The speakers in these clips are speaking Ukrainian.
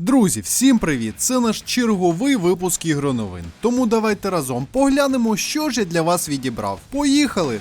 Друзі, всім привіт! Це наш черговий випуск ігроновин. Тому давайте разом поглянемо, що ж я для вас відібрав. Поїхали!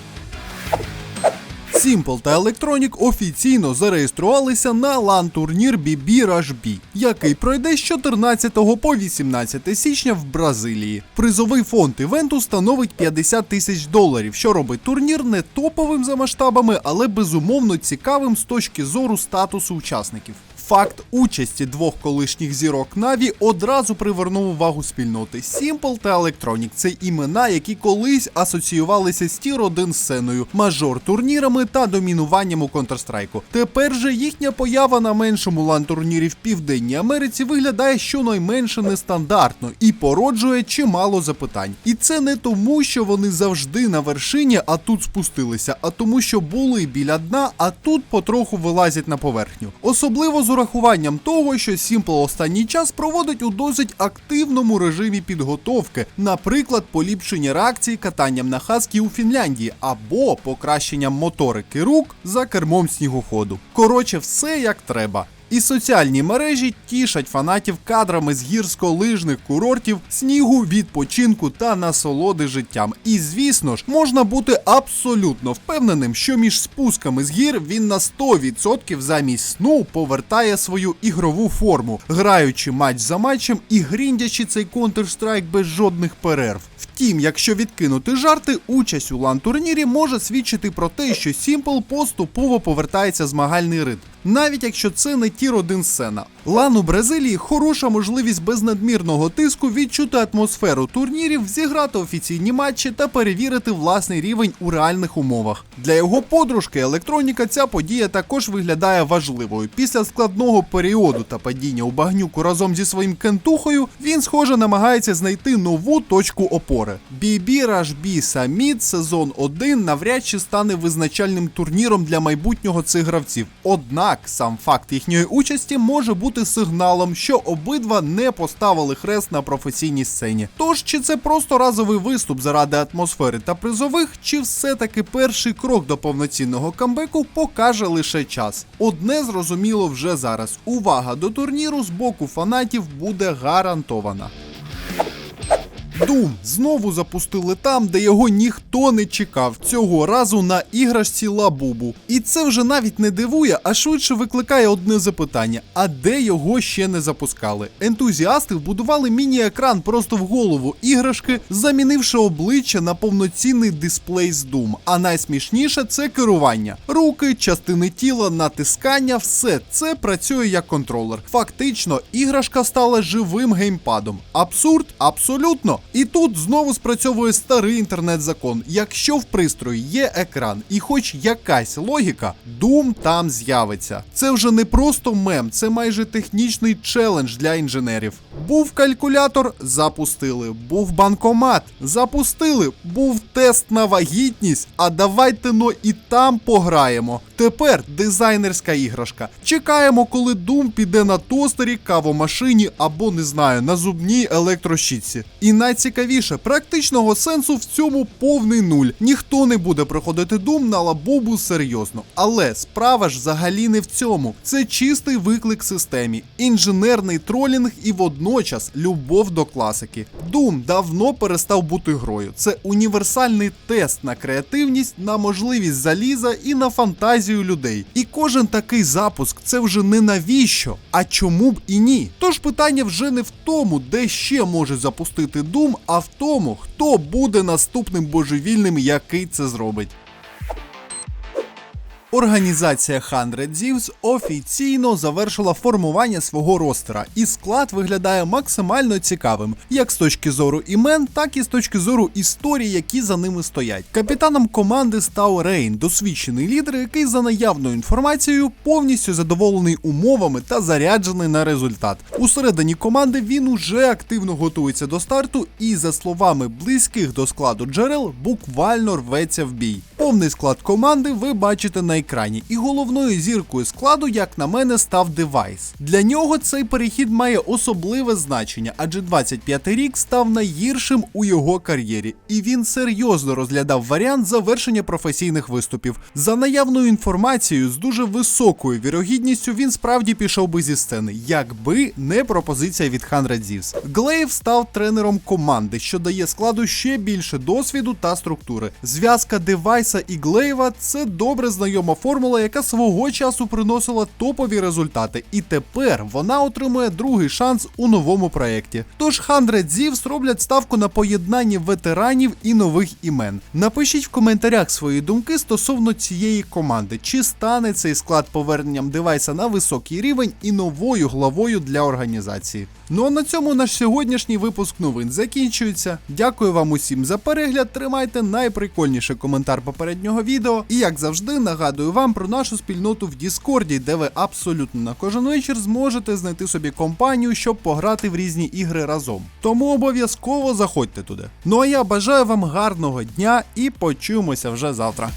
Simple та Electronic офіційно зареєструвалися на LAN турнір BB Rush B, який пройде з 14 по 18 січня в Бразилії. Призовий фонд івенту становить 50 тисяч доларів, що робить турнір не топовим за масштабами, але безумовно цікавим з точки зору статусу учасників. Факт участі двох колишніх зірок Наві одразу привернув увагу спільноти. Simple та Electronic – це імена, які колись асоціювалися з тір 1 сценою, мажор турнірами та домінуванням у Counter-Strike. Тепер же їхня поява на меншому лан-турнірі в Південній Америці виглядає щонайменше нестандартно і породжує чимало запитань. І це не тому, що вони завжди на вершині, а тут спустилися, а тому, що були біля дна, а тут потроху вилазять на поверхню. Особливо з урахуванням того, що Сімпл останній час проводить у досить активному режимі підготовки, наприклад, поліпшення реакції катанням на хаскі у Фінляндії або покращенням моторики рук за кермом снігоходу. Коротше, все як треба. І соціальні мережі тішать фанатів кадрами з гірськолижних курортів, снігу, відпочинку та насолоди життям. І звісно ж, можна бути абсолютно впевненим, що між спусками з гір він на 100% замість сну повертає свою ігрову форму, граючи матч за матчем і гріндячи цей Counter-Strike без жодних перерв. Втім, якщо відкинути жарти, участь у лан-турнірі може свідчити про те, що Simple поступово повертається змагальний ритм. Навіть якщо це не тір 1 сцена. Лан у Бразилії хороша можливість без надмірного тиску відчути атмосферу турнірів, зіграти офіційні матчі та перевірити власний рівень у реальних умовах. Для його подружки електроніка ця подія також виглядає важливою. Після складного періоду та падіння у багнюку разом зі своїм кентухою він, схоже, намагається знайти нову точку опори. Rush B Summit сезон 1 навряд чи стане визначальним турніром для майбутнього цих гравців. Однак сам факт їхньої участі може бути сигналом, що обидва не поставили хрест на професійній сцені. Тож чи це просто разовий виступ заради атмосфери та призових, чи все-таки перший крок до повноцінного камбеку покаже лише час. Одне зрозуміло вже зараз: увага до турніру з боку фанатів буде гарантована. Doom знову запустили там, де його ніхто не чекав. Цього разу на іграшці Лабубу. І це вже навіть не дивує, а швидше викликає одне запитання: а де його ще не запускали? Ентузіасти вбудували міні-екран просто в голову іграшки, замінивши обличчя на повноцінний дисплей з Doom. А найсмішніше це керування. Руки, частини тіла, натискання, все це працює як контролер. Фактично, іграшка стала живим геймпадом. Абсурд? Абсолютно. І тут знову спрацьовує старий інтернет-закон. Якщо в пристрої є екран і хоч якась логіка, Doom там з'явиться. Це вже не просто мем, це майже технічний челендж для інженерів. Був калькулятор, запустили. Був банкомат, запустили. Був тест на вагітність. А давайте но і там пограємо. Тепер дизайнерська іграшка. Чекаємо, коли Doom піде на тостері, кавомашині або не знаю, на зубній електрощітці. І найцікавіше, практичного сенсу в цьому повний нуль. Ніхто не буде проходити Doom на лабубу серйозно. Але справа ж взагалі не в цьому. Це чистий виклик системі, інженерний тролінг і водночас любов до класики. Doom давно перестав бути грою. Це універсальний тест на креативність, на можливість заліза і на фантазію людей. І кожен такий запуск це вже не навіщо, а чому б і ні. Тож питання вже не в тому, де ще може запустити Doom, а в тому, хто буде наступним божевільним, який це зробить. Організація 100 Thieves офіційно завершила формування свого ростера, і склад виглядає максимально цікавим, як з точки зору імен, так і з точки зору історій, які за ними стоять. Капітаном команди став Рейн, досвідчений лідер, який за наявною інформацією повністю задоволений умовами та заряджений на результат. Усередині команди він уже активно готується до старту, і за словами близьких до складу джерел, буквально рветься в бій. Повний склад команди ви бачите на екрані. Екрані, і головною зіркою складу, як на мене, став девайс. Для нього цей перехід має особливе значення, адже 25 рік став найгіршим у його кар'єрі, і він серйозно розглядав варіант завершення професійних виступів. За наявною інформацією, з дуже високою вірогідністю він справді пішов би зі сцени, якби не пропозиція від Ханра Зівс. Глейв став тренером команди, що дає складу ще більше досвіду та структури. Зв'язка девайса і Глейва це добре знайома формула, яка свого часу приносила топові результати, і тепер вона отримує другий шанс у новому проєкті. Тож Хандред Зівс роблять ставку на поєднанні ветеранів і нових імен. Напишіть в коментарях свої думки стосовно цієї команди, чи стане цей склад поверненням девайса на високий рівень і новою главою для організації. Ну а на цьому наш сьогоднішній випуск новин закінчується. Дякую вам усім за перегляд. Тримайте найприкольніший коментар попереднього відео. І як завжди, нагадую вам про нашу спільноту в Діскорді, де ви абсолютно на кожен вечір зможете знайти собі компанію, щоб пограти в різні ігри разом. Тому обов'язково заходьте туди. Ну а я бажаю вам гарного дня і почуємося вже завтра.